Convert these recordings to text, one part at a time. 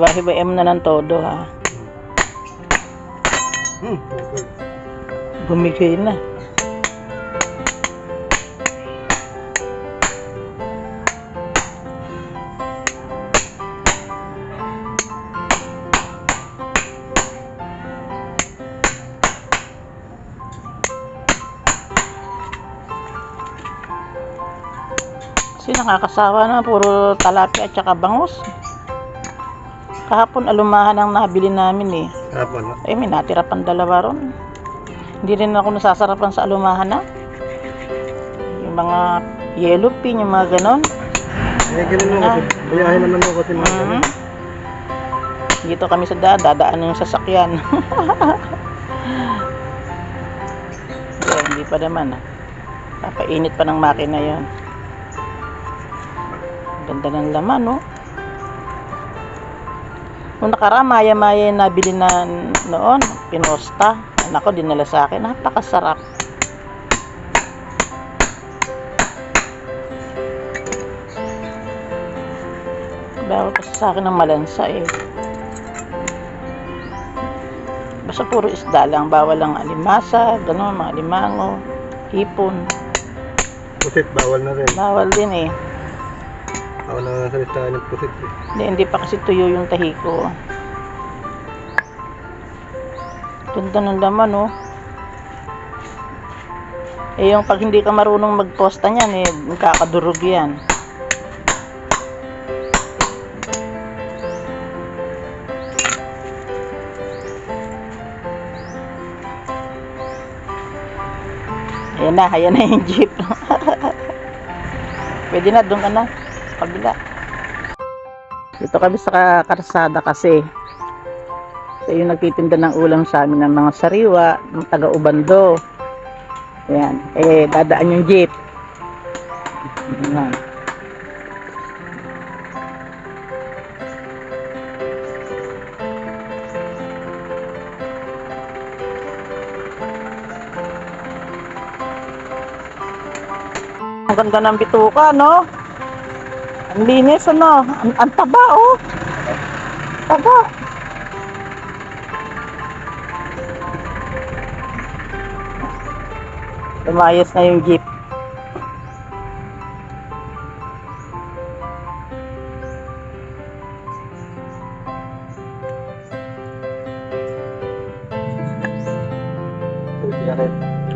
Hiwa-hiwain mo na ng todo ha. Hmm. Bumigay na. Kasi nakakasawa na, puro talapia at saka bangus. Kahapon alumahan ang nabili namin eh. Hapon, no? Eh, may natira pang dalawa ron. Hindi rin ako nasasarapan sa alumahan na. Yung mga yellow pin, yung mga ganon. Eh, ganun mo kasi. Bayahin naman ako kasi mga Mhm. Dito kami sa dada, dadaan yung sasakyan. Pero hindi pa naman. ah. Papainit pa ng makina yon. Ganda ng laman, no? Nung nakaraan, maya-maya yung nabili na noon, pinosta. Anak ko, dinala sa akin. Napakasarap. Bawal kasi sa akin ng malansa eh. Basta puro isda lang. Bawal lang alimasa, gano'n, mga limango, hipon. pusit, bawal na rin. Bawal din eh. Ako na sa listahan ng pusit. Eh. Hindi, hindi pa kasi tuyo yung tahi ko. Ganda ng laman, oh. Eh, yung pag hindi ka marunong magposta niyan, eh, magkakadurog yan. Ayan na, ayan na yung jeep. Pwede na, doon ka na. Kabila. Dito kami sa karsada kasi. So, yung nagtitinda ng ulam sa amin ng mga sariwa, ng taga-ubando. Ayan. Eh, dadaan yung jeep. Ayan. Ang ganda ng bituka, no? Ang linis, ano? Ang, ang taba, oh. Taba. Lumayas na yung jeep.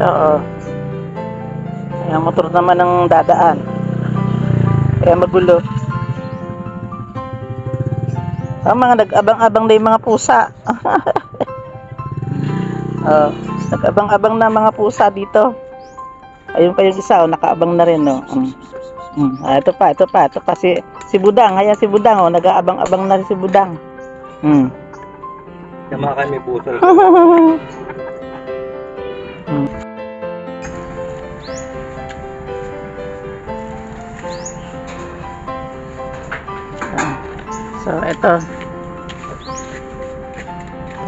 Oo. Yung motor naman ang dadaan. Kaya magulo. Ang mga nag-abang-abang na yung mga pusa. oh, nag-abang-abang na mga pusa dito. Ayun pa yung isa, oh, nakaabang na rin, no. Mm. Mm. Ah, ito pa, ito pa, ito pa si si Budang, ayan si Budang, oh, nag-aabang-abang na rin si Budang. Mm. Tama kami puso. So, ito.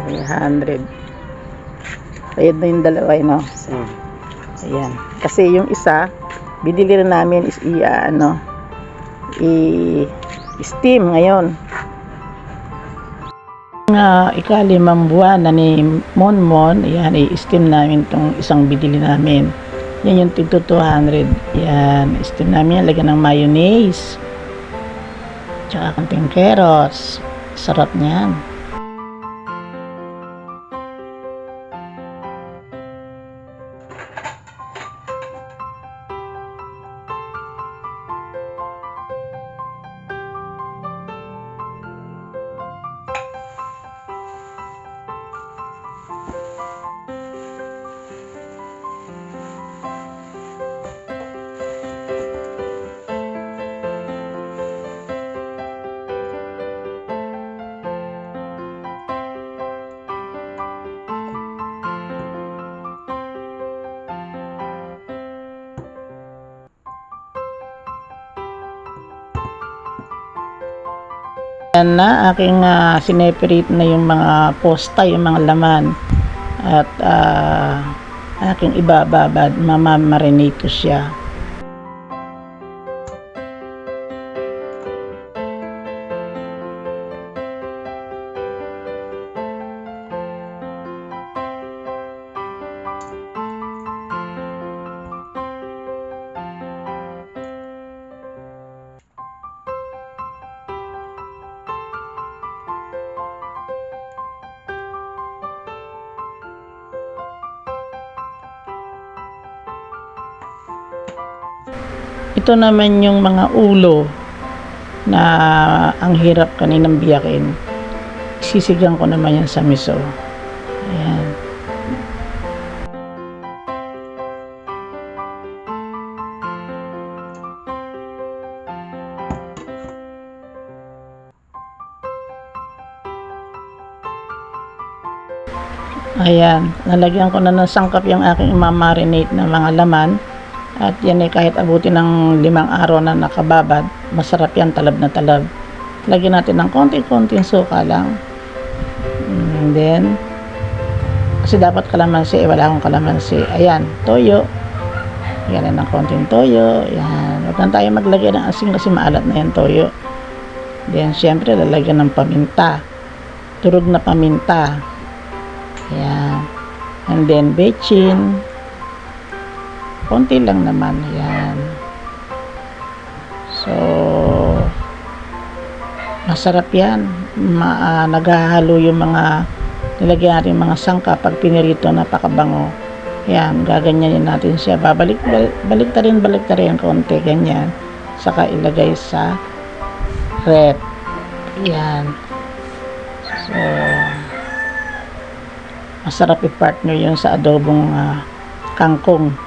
300. Ayan na yung dalawa, eh, no? Hmm. Ayan. Kasi yung isa, binili rin namin is i, ah, ano, i, steam ngayon. Nga ikalimang buwan na ni Monmon, ayan, i-steam namin tong isang binili namin. Yan yung tigto 200. Yan, steam namin yan, lagyan ng mayonnaise. Tsaka kanting keros. Sarap niyan. Yan na, aking uh, sineperate na yung mga posta, yung mga laman. At ah, aking ibababad, mamamarinate ko siya. Ito naman yung mga ulo na ang hirap kaninang biyakin. Sisigang ko naman yan sa miso. Ayan. Ayan, nalagyan ko na ng sangkap yung aking imamarinate na mga laman. At yan ay kahit abutin ng limang araw na nakababad, masarap yan talab na talab. Lagyan natin ng konti-konting suka lang. And then, kasi dapat kalamansi, eh, wala akong kalamansi. Ayan, toyo. Yan ng konting toyo. Yan. Huwag lang tayo maglagay ng asin kasi maalat na yan toyo. Then, syempre, lalagyan ng paminta. Turog na paminta. Ayan. And then, bechin. Konti lang naman. Ayan. So, masarap yan. Ma, ah, naghahalo yung mga nilagyan natin mga sangka pag pinirito napakabango. Ayan, gaganyanin natin siya. Babalik, balik, balik ta rin, balik ta rin konti, ganyan. Saka ilagay sa rep. Ayan. So, masarap i-partner yun sa adobong ah, kangkong.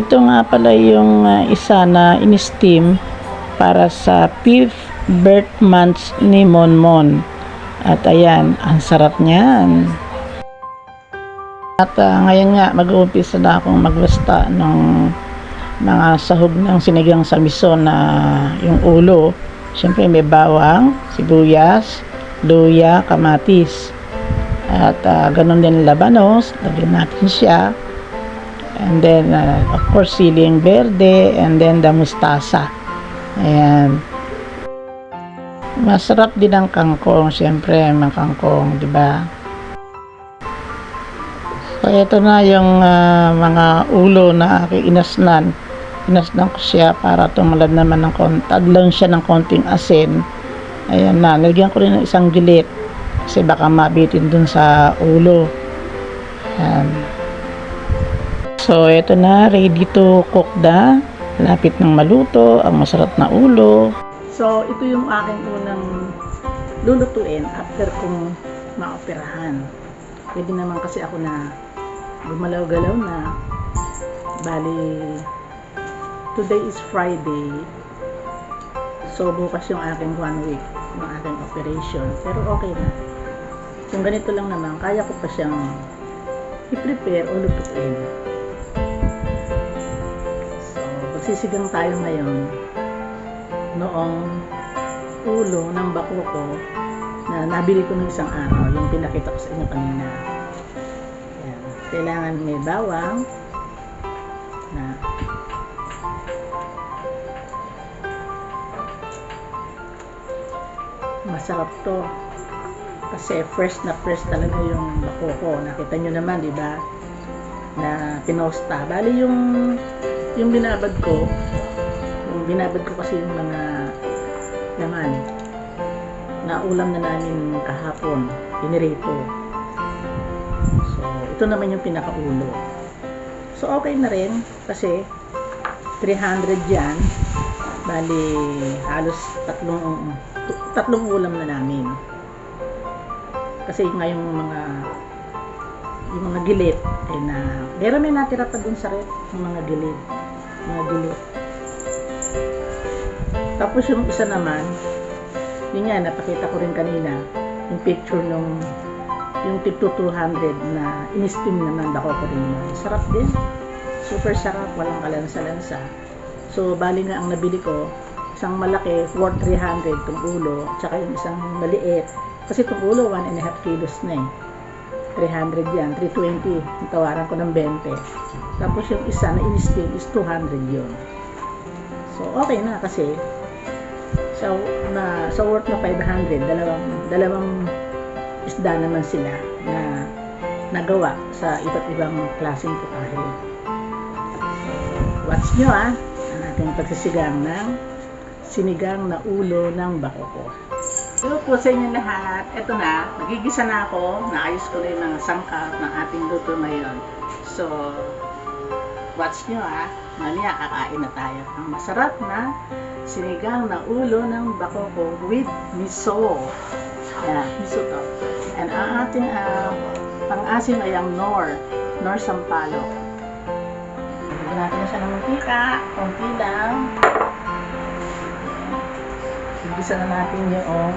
Ito nga pala yung ah, isa na in-steam para sa fifth birth month ni Monmon. At ayan, ang sarap niyan. At ah, ngayon nga, mag-uumpisa na akong magbasta ng mga sahog ng sinigang sa miso na yung ulo. Siyempre may bawang, sibuyas, luya, kamatis. At ah, ganun din labanos, lagyan natin siya. And then, uh, of course, siling verde and then the mustasa. Ayan. Masarap din ang kangkong, siyempre, mga kangkong, di ba? So, ito na yung ah, mga ulo na aking inasnan. Inasnan ko siya para tumalab naman ng konti. Tadlan siya ng konting asin. Ayan na. Nalagyan ko rin ng isang gilit. Kasi baka mabitin dun sa ulo. Ayan. So, ito na, ready to cook na. Lapit ng maluto, ang masarap na ulo. So, ito yung aking unang lulutuin after kong maoperahan. Pwede naman kasi ako na gumalaw-galaw na. Bali, today is Friday. So, bukas yung aking one week ng aking operation. Pero okay na. Kung ganito lang naman, kaya ko pa siyang i-prepare o lutuin. So, magsisigang tayo ngayon noong ulo ng bako ko na nabili ko ng isang araw, yung pinakita ko sa inyo kanina. Ayan. Kailangan may bawang na masarap to kasi fresh na fresh talaga yung bako ko. Nakita nyo naman, di ba? Na pinosta. Bali yung yung binabad ko, yung binabad ko kasi yung mga laman na ulam na namin kahapon, pinirito. So, ito naman yung pinakaulo. So, okay na rin kasi 300 yan. Bali, halos tatlong tatlong ulam na namin. Kasi nga yung mga yung mga gilid ay na meron may natira pa dun sa rep yung mga gilid mga gilid tapos yung isa naman yun nga napakita ko rin kanina yung picture nung yung tip to 200 na in-steam naman dako ko rin yun. Sarap din. Super sarap walang kalansa-lansa. So bali nga ang nabili ko isang malaki worth 300 tong ulo tsaka yung isang maliit. Kasi itong ulo 1 and a half kilos na eh 300 yan, 320 yung tawaran ko ng 20 tapos yung isa na in-steam is 200 yun so okay na kasi sa na sa worth na 500 dalawang dalawang isda naman sila na nagawa sa iba't ibang klaseng putahe. Watch nyo ah, ang ating pagsisigang ng sinigang na ulo ng bakoko. Hello po sa inyo lahat. Ito na, magigisa na ako. Naayos ko na yung mga sangkap ng ating luto ngayon. So, watch nyo ah. Mamaya kakain na tayo. Ang masarap na sinigang na ulo ng bakoko with miso. Yan, miso to. And ang ating uh, pang-asim ay ang nor. Nor sampalo. Lagyan natin na siya ng mantika. Konti lang. Igisa na natin yung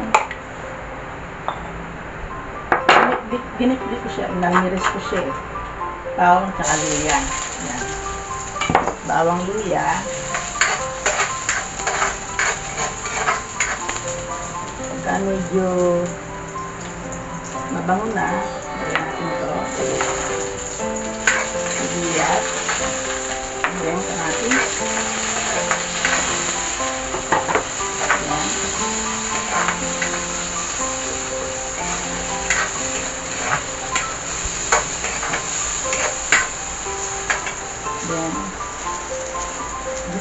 ginik-dik ko siya, inalmiris ko siya eh. Bawang tsaka luya. Yan. Bawang luya. Pagka medyo mabango na,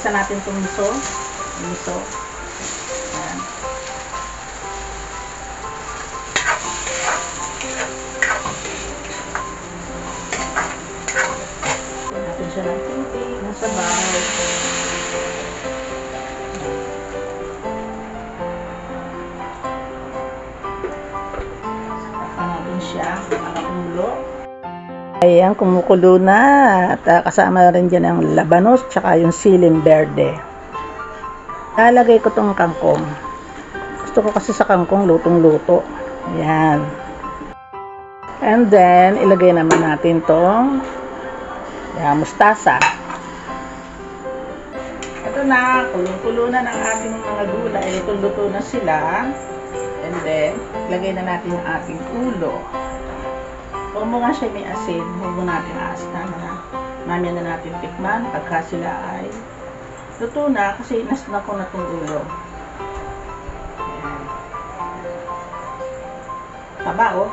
gisa natin itong miso. Miso. Yan. Lagyan natin siya ng tubig, ng sabaw. Takpan natin siya para kumulo. Ayan, kumukulo na. At ah, kasama rin dyan ang labanos tsaka yung siling berde. Lalagay ko tong kangkong. Gusto ko kasi sa kangkong lutong-luto. Ayan. And then, ilagay naman natin tong yan, mustasa. Ito na, kulong-kulo na ng ating mga gulay. Luto-luto na sila. And then, ilagay na natin ang ating ulo. Mo nga siya may asin, huwag natin aasin na na. Mamaya na natin tikman pagka sila ay luto na kasi nasna ko na itong ulo. Taba oh.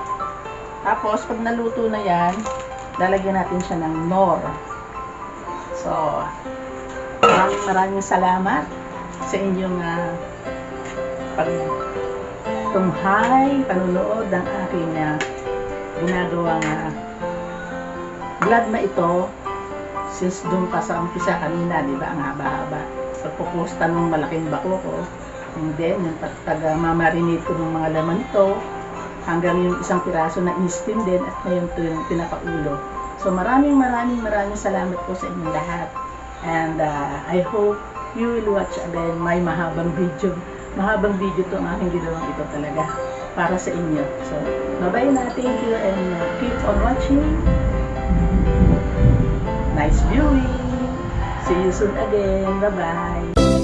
Tapos, pag naluto na yan, lalagyan natin siya ng nor. So, maraming maraming salamat sa inyong uh, pag tunghay, panunood ng aking uh, ginagawang uh, vlog na ito since doon pa sa umpisa kanina, di ba, ang haba-haba. Pagpupusta ng malaking bako ko, and then, yung pag, pag uh, mamarinate ko ng mga laman ito, hanggang yung isang piraso na in-steam din at ngayon ito yung pinakaulo. So maraming maraming maraming salamat po sa inyong lahat. And uh, I hope you will watch again my mahabang video. Mahabang video to ang aking ginawang ito talaga para sa inyo. So, bye-bye na. Thank you and uh, keep on watching. Nice viewing. See you soon again. Bye-bye.